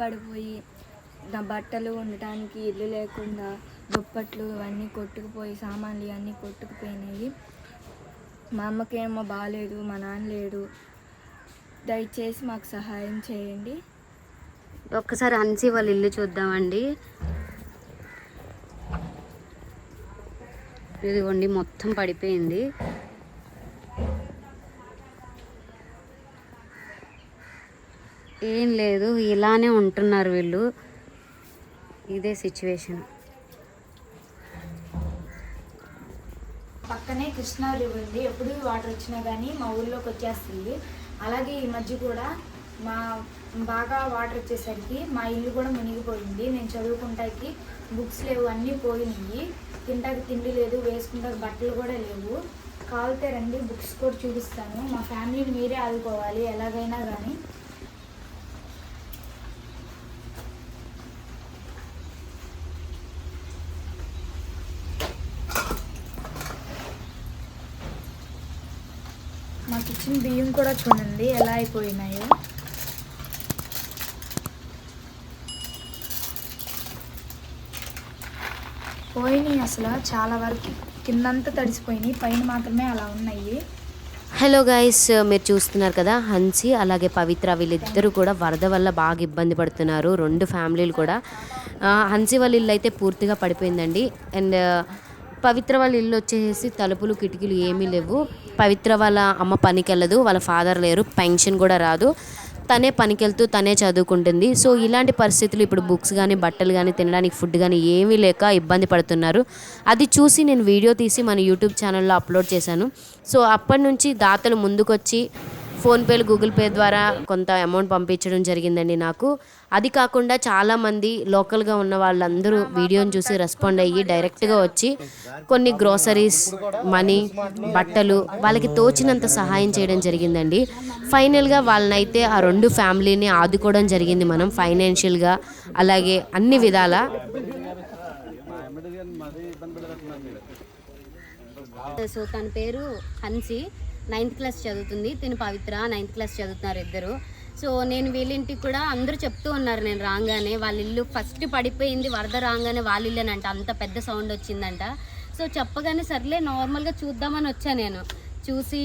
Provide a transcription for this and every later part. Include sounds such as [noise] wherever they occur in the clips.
పడిపోయి నా బట్టలు ఉండటానికి ఇల్లు లేకుండా దుప్పట్లు ఇవన్నీ కొట్టుకుపోయి సామాన్లు ఇవన్నీ కొట్టుకుపోయినాయి. మా అమ్మకేమో బాగాలేదు మా నాన్న లేడు. దయచేసి మాకు సహాయం చేయండి. ఒక్కసారి అన్సి వాళ్ళ ఇల్లు చూద్దామండి. ఇదిగోండి మొత్తం పడిపోయింది. ఏం లేదు ఇలానే ఉంటున్నారు వీళ్ళు. ఇదే సిచ్యువేషన్ పక్కనే కృష్ణా రివర్ ఉంది. ఎప్పుడు వాటర్ వచ్చినా కానీ మా ఊళ్ళోకి వచ్చేస్తుంది. అలాగే ఈ మధ్య కూడా మా బాగా వాటర్ వచ్చేసరికి మా ఇల్లు కూడా మునిగిపోయింది. నేను చదువుకుంటాకి బుక్స్ లేవు అన్నీ పోయినాయి. తింటాకి తిండి లేదు వేసుకుంటాకి బట్టలు కూడా లేవు. కావాలితే రండి బుక్స్ కూడా చూపిస్తాను. మా ఫ్యామిలీని మీరే ఆదుకోవాలి ఎలాగైనా కానీ మాకు ఇచ్చిన కూడా చూడండి ఎలా అయిపోయినాయో. పోయినాయి అసలు చాలా వరకు. కిందంతా తడిసిపోయినాయి పైన మాత్రమే అలా ఉన్నాయి. హలో గైస్ మీరు చూస్తున్నారు కదా హన్సి అలాగే పవిత్ర వీళ్ళిద్దరూ కూడా వరద వల్ల బాగా ఇబ్బంది పడుతున్నారు రెండు ఫ్యామిలీలు కూడా. హన్సి వాళ్ళ ఇల్లు అయితే పూర్తిగా పడిపోయిందండి. అండ్ పవిత్ర వాళ్ళ ఇల్లు వచ్చేసి తలుపులు కిటికీలు ఏమీ లేవు. పవిత్ర వాళ్ళ అమ్మ పనికి వెళ్ళదు వాళ్ళ ఫాదర్ లేరు పెన్షన్ కూడా రాదు. తనే పనికి వెళ్తూ తనే చదువుకుంటుంది. సో ఇలాంటి పరిస్థితులు ఇప్పుడు బుక్స్ కానీ బట్టలు కానీ తినడానికి ఫుడ్ కానీ ఏమీ లేక ఇబ్బంది పడుతున్నారు. అది చూసి నేను వీడియో తీసి మన యూట్యూబ్ ఛానల్లో అప్లోడ్ చేశాను. సో అప్పటి నుంచి దాతలు ముందుకొచ్చి ఫోన్పేలు గూగుల్ పే ద్వారా కొంత అమౌంట్ పంపించడం జరిగిందండి నాకు. అది కాకుండా చాలామంది లోకల్గా ఉన్న వాళ్ళందరూ వీడియోని చూసి రెస్పాండ్ అయ్యి డైరెక్ట్గా వచ్చి కొన్ని గ్రోసరీస్ మనీ బట్టలు వాళ్ళకి తోచినంత సహాయం చేయడం జరిగిందండి. ఫైనల్గా వాళ్ళనైతే ఆ రెండు ఫ్యామిలీని ఆదుకోవడం జరిగింది మనం ఫైనాన్షియల్గా అలాగే అన్ని విధాల. సో తన పేరు హన్సి నైన్త్ క్లాస్ చదువుతుంది. తిను పవిత్ర నైన్త్ క్లాస్ చదువుతున్నారు ఇద్దరు. సో నేను వీళ్ళింటికి కూడా అందరూ చెప్తూ ఉన్నారు నేను రాగానే. వాళ్ళ ఇల్లు ఫస్ట్ పడిపోయింది వరద రాగానే వాళ్ళ ఇల్లేనంట. అంత పెద్ద సౌండ్ వచ్చిందంట. సో చెప్పగానే సర్లే నార్మల్గా చూద్దామని వచ్చా నేను. చూసి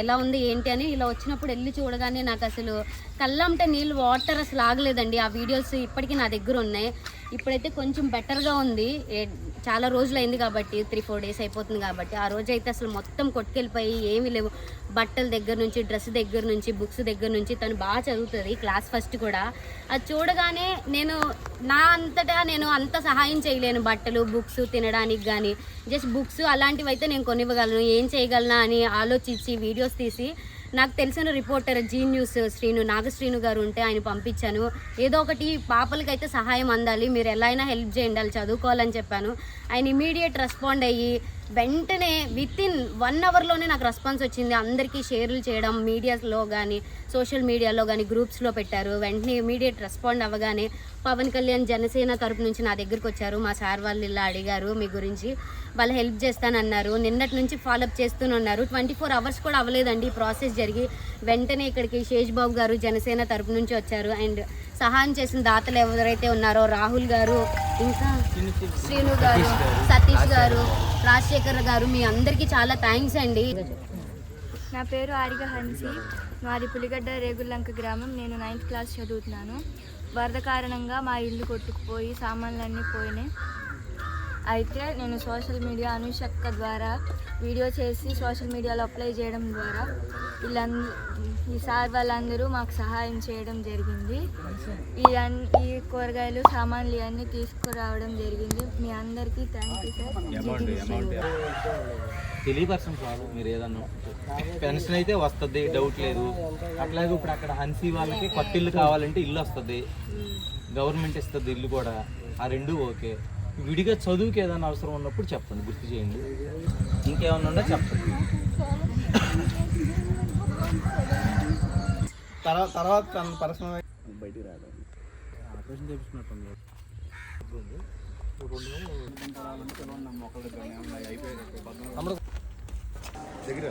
ఎలా ఉంది ఏంటి అని ఇలా వచ్చినప్పుడు వెళ్ళి చూడగానే నాకు అసలు కళ్ళంటే నీళ్ళు వాటర్ అసలు ఆగలేదండి. ఆ వీడియోస్ ఇప్పటికీ నా దగ్గర ఉన్నాయి. ఇప్పుడైతే కొంచెం బెటర్గా ఉంది. ఏ- చాలా రోజులు అయింది కాబట్టి త్రీ ఫోర్ డేస్ అయిపోతుంది కాబట్టి. ఆ రోజు అయితే అసలు మొత్తం కొట్టుకెళ్ళిపోయి ఏమీ లేవు. బట్టల దగ్గర నుంచి డ్రెస్ దగ్గర నుంచి బుక్స్ దగ్గర నుంచి తను బాగా చదువుతుంది క్లాస్ ఫస్ట్ కూడా. అది చూడగానే నేను నా అంతటా నేను అంత సహాయం చేయలేను బట్టలు బుక్స్ తినడానికి కానీ జస్ట్ బుక్స్ అలాంటివి అయితే నేను కొనివ్వగలను. ఏం చేయగలనా అని ఆలోచించి వీడియోస్ తీసి నాకు తెలిసిన reporter Zee news Srinu Nagasrinu గారు ఉంటే ఆయన పంపించాను. ఏదో ఒకటి పాపలకైతే సహాయం అందాలి మీరు ఎలా అయినా హెల్ప్ చేయండి చదువుకోవాలని చెప్పాను. ఆయన ఇమీడియట్ రెస్పాండ్ అయ్యి వెంటనే విత్ ఇన్ వన్ అవర్లోనే నాకు రెస్పాన్స్ వచ్చింది. అందరికీ షేర్లు చేయడం మీడియాలో కానీ సోషల్ మీడియాలో కానీ గ్రూప్స్లో పెట్టారు. వెంటనే ఇమీడియట్ రెస్పాండ్ అవ్వగానే పవన్ కళ్యాణ్ జనసేన తరపు నుంచి నా దగ్గరికి వచ్చారు. మా సార్ వాళ్ళు ఇలా అడిగారు మీ గురించి. వాళ్ళు హెల్ప్ చేస్తానన్నారు. నిన్నటి నుంచి ఫాలోఅప్ చేస్తూనే ఉన్నారు ట్వంటీ ఫోర్ అవర్స్ కూడా అవ్వలేదండి. ఈ ప్రాసెస్ జరిగి వెంటనే ఇక్కడికి శేష్ బాబు గారు జనసేన తరపు నుంచి వచ్చారు. అండ్ సహాయం చేసిన దాతలు ఎవరైతే ఉన్నారో రాహుల్ గారు ఇంకా శ్రీను గారు సతీష్ గారు రాజశేఖర్ గారు మీ అందరికీ చాలా థ్యాంక్స్ అండి. నా పేరు ఆరిగ హన్సి. మాది పులిగడ్డ రేగుల్లంక గ్రామం. నేను నైన్త్ క్లాస్ చదువుతున్నాను. వరద కారణంగా మా ఇల్లు కొట్టుకుపోయి సామాన్లన్నీ పోయినాయి. అయితే నేను సోషల్ మీడియా అనుషక్క ద్వారా వీడియో చేసి సోషల్ మీడియాలో అప్లై చేయడం ద్వారా వీళ్ళంద ఈ సార్ వాళ్ళందరూ మాకు సహాయం చేయడం జరిగింది. ఈ అన్- ఈ కూరగాయలు సామాన్లు ఇవన్నీ తీసుకురావడం జరిగింది. మీ అందరికీ థ్యాంక్ యూ సార్ తెలియపరచం చాలు మీరు ఏదన్నా పెన్షన్ అయితే వస్తుంది డౌట్ లేదు. అట్లాగే ఇప్పుడు అక్కడ హన్సీ వాళ్ళకి కొత్త ఇల్లు కావాలంటే ఇల్లు వస్తుంది. గవర్నమెంట్ ఇస్తుంది ఇల్లు కూడా. ఆ రెండు ఓకే. విడిగా చదువుకి ఏదైనా అవసరం ఉన్నప్పుడు చెప్పండి గుర్తు చేయండి. ఇంకేమన్నా ఉందో చెప్పండి. తర్వాత తర్వాత తన పర్సనల్ బయటికి రాదు ఆపరేషన్ చేపించినట్టుంది దగ్గర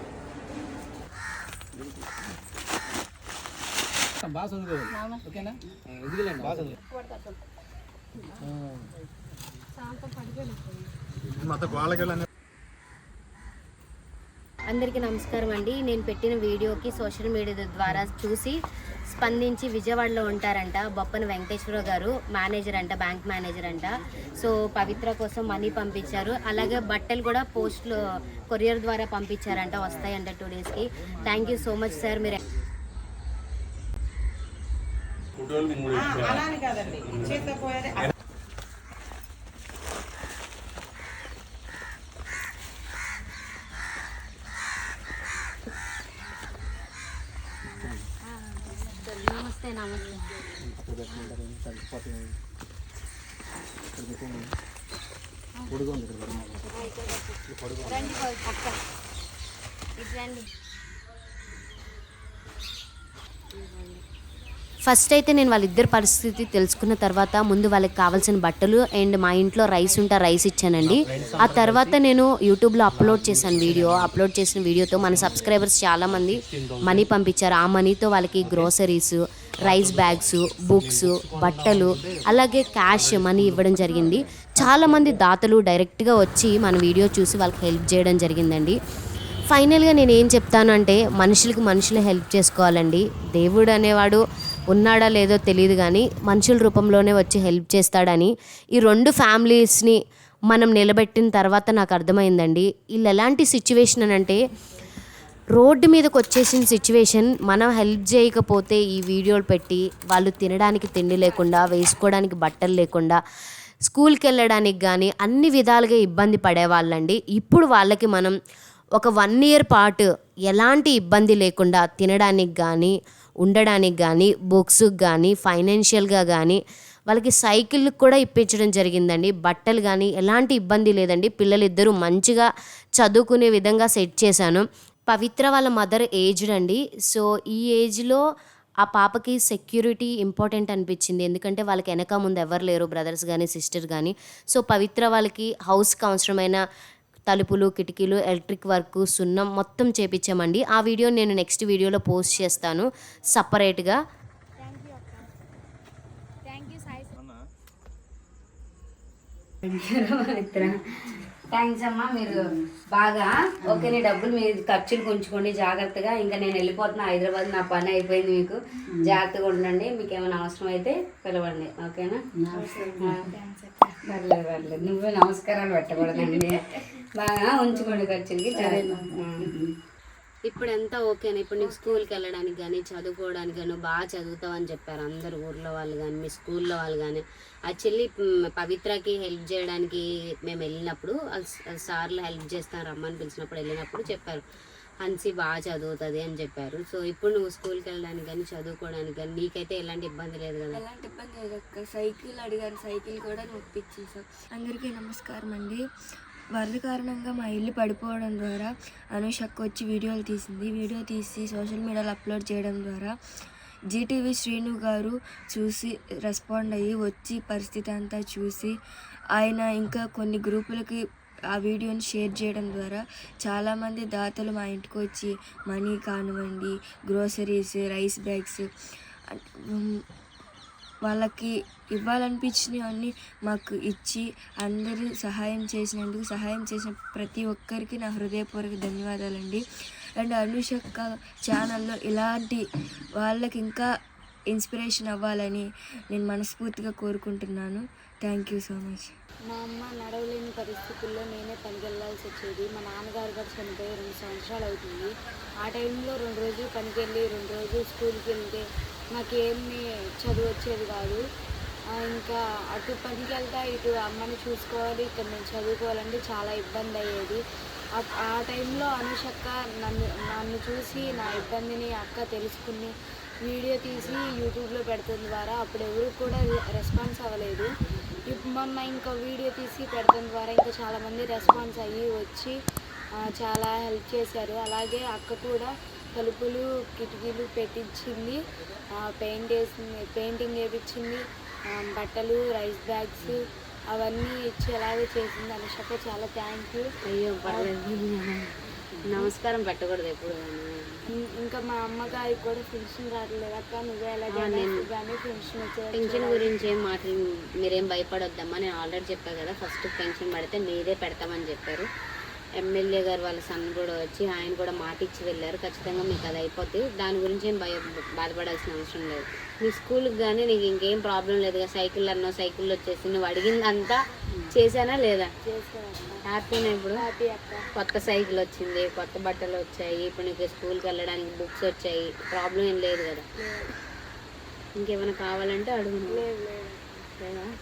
బాగా చదువుకోవాలి. ఓకేనా? ఎందుకులేండి బాగా చదువు. అందరికీ నమస్కారం అండి. నేను పెట్టిన వీడియోకి సోషల్ మీడియా ద్వారా చూసి స్పందించి విజయవాడలో ఉంటారంట బొప్పన వెంకటేశ్వర గారు మేనేజర్ అంట బ్యాంక్ మేనేజర్ అంట. సో పవిత్ర కోసం మనీ పంపించారు. అలాగే బట్టలు కూడా పోస్ట్లో కొరియర్ ద్వారా పంపించారంట వస్తాయంట టూ డేస్కి. Thank you so much sir. మీరు అలాని కాదండి. చేతపోయేది నమస్తే నమస్తే రండి పక్క ఇటు రండి ఫస్ట్ అయితే నేను వాళ్ళిద్దరి పరిస్థితి తెలుసుకున్న తర్వాత ముందు వాళ్ళకి కావాల్సిన బట్టలు అండ్ మా ఇంట్లో రైస్ ఉంటే రైస్ ఇచ్చానండి. ఆ తర్వాత నేను యూట్యూబ్లో అప్లోడ్ చేశాను వీడియో. అప్లోడ్ చేసిన వీడియోతో మన సబ్స్క్రైబర్స్ చాలామంది మనీ పంపించారు. ఆ మనీతో వాళ్ళకి గ్రోసరీస్ రైస్ బ్యాగ్స్ బుక్స్ బట్టలు అలాగే క్యాష్ మనీ ఇవ్వడం జరిగింది. చాలామంది దాతలు డైరెక్ట్గా వచ్చి మన వీడియో చూసి వాళ్ళకి హెల్ప్ చేయడం జరిగిందండి. ఫైనల్గా నేను ఏం చెప్తాను అంటే మనుషులకు మనుషులు హెల్ప్ చేసుకోవాలండి. దేవుడు అనేవాడు ఉన్నాడా లేదో తెలియదు కానీ మనుషుల రూపంలోనే వచ్చి హెల్ప్ చేస్తాడని ఈ రెండు ఫ్యామిలీస్ని మనం నిలబెట్టిన తర్వాత నాకు అర్థమైందండి. వీళ్ళు ఎలాంటి సిచ్యువేషన్ అని అంటే రోడ్డు మీదకి వచ్చేసిన సిచ్యువేషన్ మనం హెల్ప్ చేయకపోతే ఈ వీడియోలు పెట్టి వాళ్ళు తినడానికి తిండి లేకుండా వేసుకోవడానికి బట్టలు లేకుండా స్కూల్కి వెళ్ళడానికి కానీ అన్ని విధాలుగా ఇబ్బంది పడేవాళ్ళండి. ఇప్పుడు వాళ్ళకి మనం ఒక వన్ ఇయర్ పాటు ఎలాంటి ఇబ్బంది లేకుండా తినడానికి కానీ ఉండడానికి కానీ బుక్స్కి కానీ ఫైనాన్షియల్గా కానీ వాళ్ళకి సైకిల్ కూడా ఇప్పించడం జరిగిందండి. బట్టలు కానీ ఎలాంటి ఇబ్బంది లేదండి. పిల్లలిద్దరూ మంచిగా చదువుకునే విధంగా సెట్ చేశాను. పవిత్ర వాళ్ళ మదర్ ఏజ్డ్ అండి. సో ఈ ఏజ్లో ఆ పాపకి సెక్యూరిటీ ఇంపార్టెంట్ అనిపించింది. ఎందుకంటే వాళ్ళకి వెనక ముందు ఎవరు లేరు బ్రదర్స్ కానీ సిస్టర్ కానీ సో పవిత్ర వాళ్ళకి హౌస్కి అవసరమైన తలుపులు కిటికీలు ఎలక్ట్రిక్ వర్క్ సున్నం మొత్తం చేపించామండి ఆ వీడియో నేను నెక్స్ట్ వీడియోలో పోస్ట్ చేస్తాను. సపరేట్గా. థ్యాంక్ యూ సాయి థ్యాంక్స్ అమ్మా మీరు బాగా ఓకే నీ డబ్బులు మీరు ఖర్చులు ఉంచుకోండి జాగ్రత్తగా. ఇంకా నేను వెళ్ళిపోతున్నా హైదరాబాద్ నా పని అయిపోయింది మీకు. జాగ్రత్తగా ఉండండి మీకు ఏమైనా అవసరం అయితే పిలవండి ఓకేనా? పర్లేదు పర్లేదు. నువ్వే నమస్కారాలు పెట్టకూడదండి. [laughs] బాగా ఉంచుకోండి ఖర్చులకి. ఇప్పుడు ఎంత ఓకేనా ఇప్పుడు నీకు స్కూల్కి వెళ్ళడానికి కానీ చదువుకోవడానికి కానీ బాగా చదువుతావు అని చెప్పారు అందరు ఊర్లో వాళ్ళు కానీ మీ స్కూల్లో వాళ్ళు కానీ యాక్చువల్లీ పవిత్రకి హెల్ప్ చేయడానికి మేము వెళ్ళినప్పుడు ఆ సార్లు హెల్ప్ చేస్తాను రమ్మని పిలిచినప్పుడు వెళ్ళినప్పుడు చెప్పారు. హన్సీ బాగా చదువుతుంది అని చెప్పారు. సో ఇప్పుడు నువ్వు స్కూల్కి వెళ్ళడానికి కానీ చదువుకోవడానికి కానీ నీకైతే ఎలాంటి ఇబ్బంది లేదు కదా? ఎలాంటి ఇబ్బంది లేదు అక్క. సైకిల్ అడిగారు. సైకిల్ కూడా నొప్పించేసాం అందరికీ నమస్కారం అండి వరద కారణంగా మా ఇల్లు పడిపోవడం ద్వారా అనుషక్ వచ్చి వీడియోలు తీసింది. వీడియో తీసి సోషల్ మీడియాలో అప్లోడ్ చేయడం ద్వారా జీటీవీ శ్రీను గారు చూసి రెస్పాండ్ అయ్యి వచ్చి పరిస్థితి అంతా చూసి ఆయన ఇంకా కొన్ని గ్రూపులకి ఆ వీడియోని షేర్ చేయడం ద్వారా చాలామంది దాతలు మా ఇంటికి వచ్చి మనీ కానివ్వండి గ్రోసరీస్ రైస్ బ్యాగ్స్ వాళ్ళకి ఇవ్వాలనిపించినవన్నీ మాకు ఇచ్చి అందరూ సహాయం చేసినందుకు సహాయం చేసిన ప్రతి ఒక్కరికి నా హృదయపూర్వక ధన్యవాదాలండి. అండ్ అనుషక్క ఛానల్లో ఇలాంటి వాళ్ళకి ఇంకా ఇన్స్పిరేషన్ అవ్వాలని నేను మనస్ఫూర్తిగా కోరుకుంటున్నాను. Thank you so much. మా అమ్మ నడవలేని పరిస్థితుల్లో నేనే పనికి వెళ్ళాల్సి వచ్చేది. మా నాన్నగారు గారు చనిపోయి రెండు సంవత్సరాలు అవుతుంది. ఆ టైంలో రెండు రోజులు పనికి వెళ్ళి రెండు రోజులు స్కూల్కి వెళ్తే నాకేమి చదువు వచ్చేది కాదు. ఇంకా అటు పనికి వెళ్తా ఇటు అమ్మని చూసుకోవాలి ఇక్కడ నేను చదువుకోవాలంటే చాలా ఇబ్బంది అయ్యేది ఆ- టైంలో అనుషక్క నన్ను నన్ను చూసి నా ఇబ్బందిని అక్క తెలుసుకుని వీడియో తీసి యూట్యూబ్లో పెడతాం ద్వారా అప్పుడు ఎవరు కూడా రెస్పాన్స్ అవ్వలేదు. ఇప్పుడు మొన్న ఇంకా వీడియో తీసి పెడతాం ద్వారా ఇంకా చాలామంది రెస్పాన్స్ అయ్యి వచ్చి చాలా హెల్ప్ చేశారు. అలాగే అక్క కూడా తలుపులు కిటికీలు పెట్టించింది. పెయింట్ వేసింది పెయింటింగ్ వేయించింది బట్టలు రైస్ బ్యాగ్స్ అవన్నీ ఇచ్చి అలాగే చేసింది అనుషక్క. చాలా థ్యాంక్ యూ. అయ్యో పర్లేదు. నమస్కారం పెట్టకూడదు ఎప్పుడు ఇంకా మా అమ్మగారికి కూడా పెన్షన్ రావట్లేదు అక్క. నువ్వే ఎలా పెన్షన్ వచ్చేది పెన్షన్ గురించి ఏం మాటలు మీరేం భయపడొద్దమ్మా. నేను ఆల్రెడీ చెప్పాను కదా ఫస్ట్ పెన్షన్ పడితే మీరే పెడతామని చెప్పారు. ఎమ్మెల్యే గారు వాళ్ళ సన్ కూడా వచ్చి ఆయన కూడా మాట ఇచ్చి వెళ్ళారు. ఖచ్చితంగా మీకు అది అయిపోద్ది. దాని గురించి ఏం భయ బాధపడాల్సిన అవసరం లేదు. నీ స్కూల్కి కానీ నీకు ఇంకేం ప్రాబ్లం లేదు కదా సైకిల్ అన్నో సైకిల్ వచ్చేసి నువ్వు అడిగిందంతా చేశానా లేదా? హ్యాపీనా ఇప్పుడు? కొత్త సైకిల్ వచ్చింది కొత్త బట్టలు వచ్చాయి ఇప్పుడు నీకు స్కూల్కి వెళ్ళడానికి బుక్స్ వచ్చాయి ప్రాబ్లం ఏం లేదు కదా. ఇంకేమైనా కావాలంటే అడుగు.